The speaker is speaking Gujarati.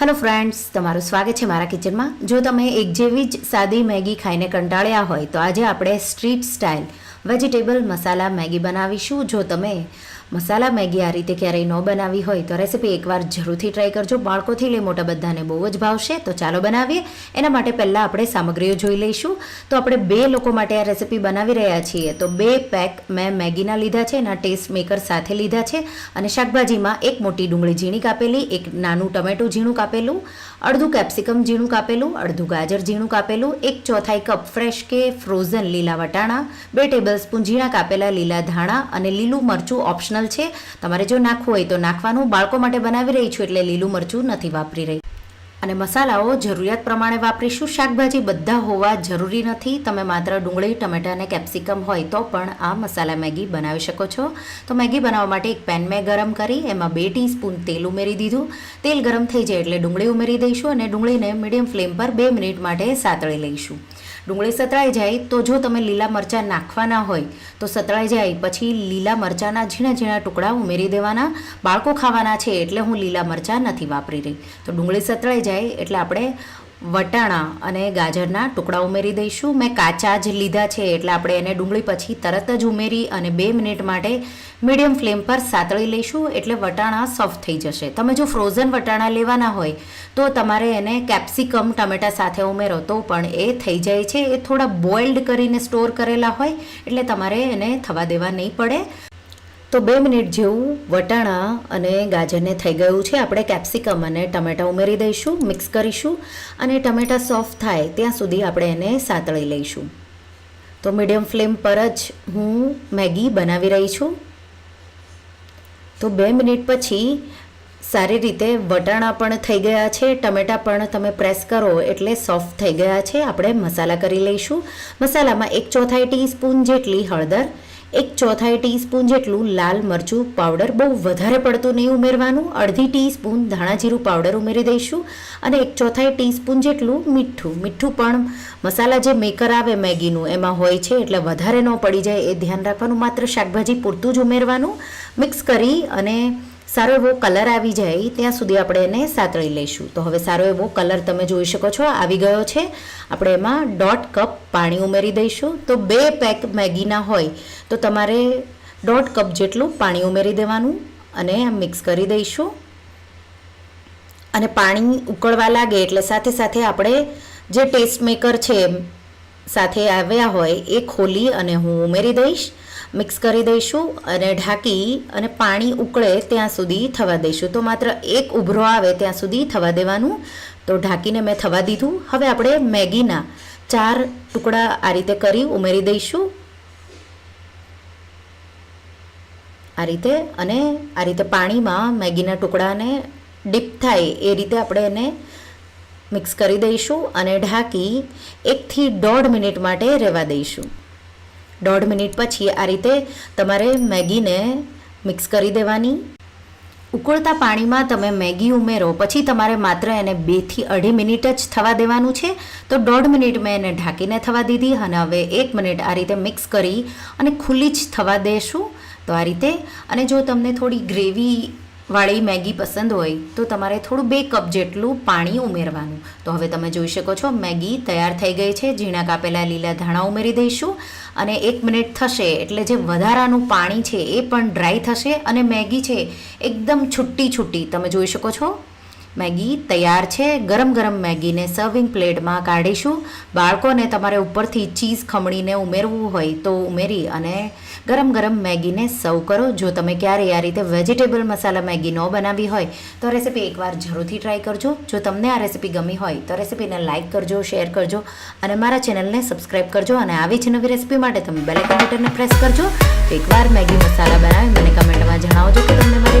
હેલો ફ્રેન્ડ્સ તમારું સ્વાગત છે મારા કિચનમાં. જો તમે એક જેવી જ સાદી મેગી ખાઈને કંટાળ્યા હોય તો આજે આપણે street style vegetable masala Maggi બનાવીશું. જો તમે મસાલા મેગી આ રીતે ક્યારેય ન બનાવી હોય તો રેસીપી એકવાર જરૂરથી ટ્રાય કરજો. બાળકોથી લઈ મોટા બધાને બહુ જ ભાવશે. તો ચાલો બનાવીએ. એના માટે પહેલાં આપણે સામગ્રીઓ જોઈ લઈશું. તો આપણે બે લોકો માટે આ રેસીપી બનાવી રહ્યા છીએ. તો બે પેક મેં મેગીના લીધા છે એના ટેસ્ટ મેકર સાથે લીધા છે. અને શાકભાજીમાં એક મોટી ડુંગળી ઝીણી કાપેલી, એક નાનું ટમેટું ઝીણું કાપેલું, અડધું કેપ્સિકમ ઝીણું કાપેલું, અડધું ગાજર ઝીણું કાપેલું, એક ચોથાઈ કપ ફ્રેશ કે ફ્રોઝન લીલા વટાણા, બે ટેબલ સ્પૂન ઝીણા કાપેલા લીલા ધાણા અને લીલું મરચું ઓપ્શનલ છે. તમારે જો નાખવું હોય તો નાખવાનું. બાળકો માટે બનાવી રહી છું એટલે લીલું મરચું નથી વાપરી રહી. અને મસાલાઓ જરૂરિયાત પ્રમાણે વાપરીશું. શાકભાજી બધા હોવા જરૂરી નથી. તમે માત્ર ડુંગળી, ટમેટા અને કેપ્સિકમ હોય તો પણ આ મસાલા મેગી બનાવી શકો છો. તો મેગી બનાવવા માટે એક પેન મેં ગરમ કરી. એમાં બે ટીસ્પૂન તેલ ઉમેરી દીધું. તેલ ગરમ થઈ જાય એટલે ડુંગળી ઉમેરી દઈશું અને ડુંગળીને મીડિયમ ફ્લેમ પર બે મિનિટ માટે સાતળી લઈશું. ડુંગળી સતળાઈ જાય તો જો તમે લીલા મરચાં નાખવાના હોય, તો સતળાઈ જાય. પછી લીલા મરચાંના ઝીણા ઝીણા ટુકડા ઉમેરી દેવાના. બાળકો ખાવાના છે એટલે હું લીલા મરચાં નથી વાપરી રહી. તો ડુંગળી સતળાઈ જાય એટલે આપણે વટાણા અને ગાજરના ટુકડા ઉમેરી દઈશું. મેં કાચા જ લીધા છે, એટલે આપણે એને ડુંગળી પછી તરત જ ઉમેરી અને બે મિનિટ માટે મીડિયમ ફ્લેમ પર સાતળી લઈશું, એટલે વટાણા સોફ્ટ થઈ જશે. તમે જો ફ્રોઝન વટાણા લેવાના હોય, તો તમારે એને કેપ્સિકમ ટમેટા સાથે ઉમેરો તો પણ એ થઈ જાય છે. એ થોડા બોઇલ્ડ કરીને સ્ટોર કરેલા હોય, એટલે તમારે એને થવા દેવા નહીં પડે. તો બે મિનિટ જેવું વટાણા અને ગાજરને થઈ ગયું છે. આપણે કેપ્સિકમ અને ટમેટા ઉમેરી દઈશું મિક્સ કરીશું અને ટમેટા સોફ્ટ થાય ત્યાં સુધી આપણે એને સાતળી લઈશું. તો મીડિયમ ફ્લેમ પર જ હું મેગી બનાવી રહી છું. તો બે મિનિટ પછી સારી રીતે વટાણા પણ થઈ ગયા છે. ટમેટા પણ તમે પ્રેસ કરો એટલે સોફ્ટ થઈ ગયા છે. આપણે મસાલા કરી લઈશું. મસાલામાં એક ચોથાઈ ટીસ્પૂન જેટલી હળદર એક ચોથાઈ ટીસ્પૂન જેટલું લાલ મરચું પાવડર બહુ વધારે પડતું નહીં ઉમેરવાનું. અડધી ટીસ્પૂન ધાણા જીરું પાવડર ઉમેરી દઈશું અને એક ચોથાઈ ટીસ્પૂન જેટલું મીઠું. મીઠું પણ મસાલા જે મેકર આવે મેગીનું, એમાં હોય છે એટલે વધારે ન પડી જાય એ ધ્યાન રાખવાનું. માત્ર શાકભાજી પૂરતું જ ઉમેરવાનું. મિક્સ કરી અને સારો એવો કલર આવી જાય, ત્યાં સુધી આપણે એને સાતળી લઈશું. તો હવે સારો એવો કલર તમે જોઈ શકો છો, આવી ગયો છે. આપણે એમાં દોઢ કપ પાણી ઉમેરી દઈશું. તો બે પેક મેગીના હોય, તો તમારે દોઢ કપ જેટલું પાણી ઉમેરી દેવાનું અને મિક્સ કરી દઈશું. અને પાણી ઉકળવા લાગે એટલે સાથે સાથે આપણે જે ટેસ્ટ મેકર છે, સાથે આવ્યા હોય, એ ખોલી અને હું ઉમેરી દઈશ. મિક્સ કરી દઈશું અને ઢાંકી અને પાણી ઉકળે ત્યાં સુધી થવા દઈશું. તો માત્ર એક ઉભરો આવે ત્યાં સુધી થવા દેવાનું. તો ઢાંકીને મેં થવા દીધું. હવે આપણે મેગીના ચાર ટુકડા આ રીતે કરી ઉમેરી દઈશું. આ રીતે અને આ રીતે પાણીમાં મેગીના ટુકડાને ડીપ થાય એ રીતે આપણે એને મિક્સ કરી દઈશું અને ઢાંકી એકથી દોઢ મિનિટ માટે રહેવા દઈશું. દોઢ મિનિટ પછી આ રીતે તમારે મેગીને મિક્સ કરી દેવાની. ઉકળતા પાણીમાં તમે મેગી ઉમેરો, પછી તમારે માત્ર એને બેથી અઢી મિનિટ જ થવા દેવાનું છે. તો દોઢ મિનિટ મેં એને ઢાંકીને થવા દીધી અને હવે એક મિનિટ આ રીતે મિક્સ કરી અને ખુલ્લી જ થવા દેશું. તો આ રીતે અને જો તમને થોડી ગ્રેવી વાળી મેગી પસંદ હોય તો તમારે થોડું બે કપ જેટલું પાણી ઉમેરવાનું. તો હવે તમે જોઈ શકો છો, મેગી તૈયાર થઈ ગઈ છે. ઝીણા કાપેલા લીલા ધાણા ઉમેરી દઈશું અને એક મિનિટ થશે એટલે જે વધારાનું પાણી છે એ પણ ડ્રાય થશે અને મેગી છે એકદમ છુટ્ટી છુટ્ટી તમે જોઈ શકો છો, મેગી તૈયાર છે. ગરમ ગરમ મેગીને સર્વિંગ પ્લેટમાં કાઢીશું. બાળકોને તમારે ઉપરથી ચીઝ ખમણીને ઉમેરવું હોય તો ઉમેરી અને ગરમ ગરમ મેગીને સર્વ કરો. જો તમે ક્યારેય આ રીતે વેજીટેબલ મસાલા મેગી ન બનાવી હોય, તો રેસીપી એકવાર જરૂરથી ટ્રાય કરજો. જો તમને આ રેસીપી ગમી હોય, તો રેસીપીને લાઇક કરજો શેર કરજો અને મારા ચેનલને સબસ્ક્રાઈબ કરજો અને આવી જ નવી રેસીપી માટે તમે બેલેકન બટનને પ્રેસ કરજો. એકવાર મેગી મસાલા બનાવી, મને કમેન્ટમાં જણાવજો કે તમને મારી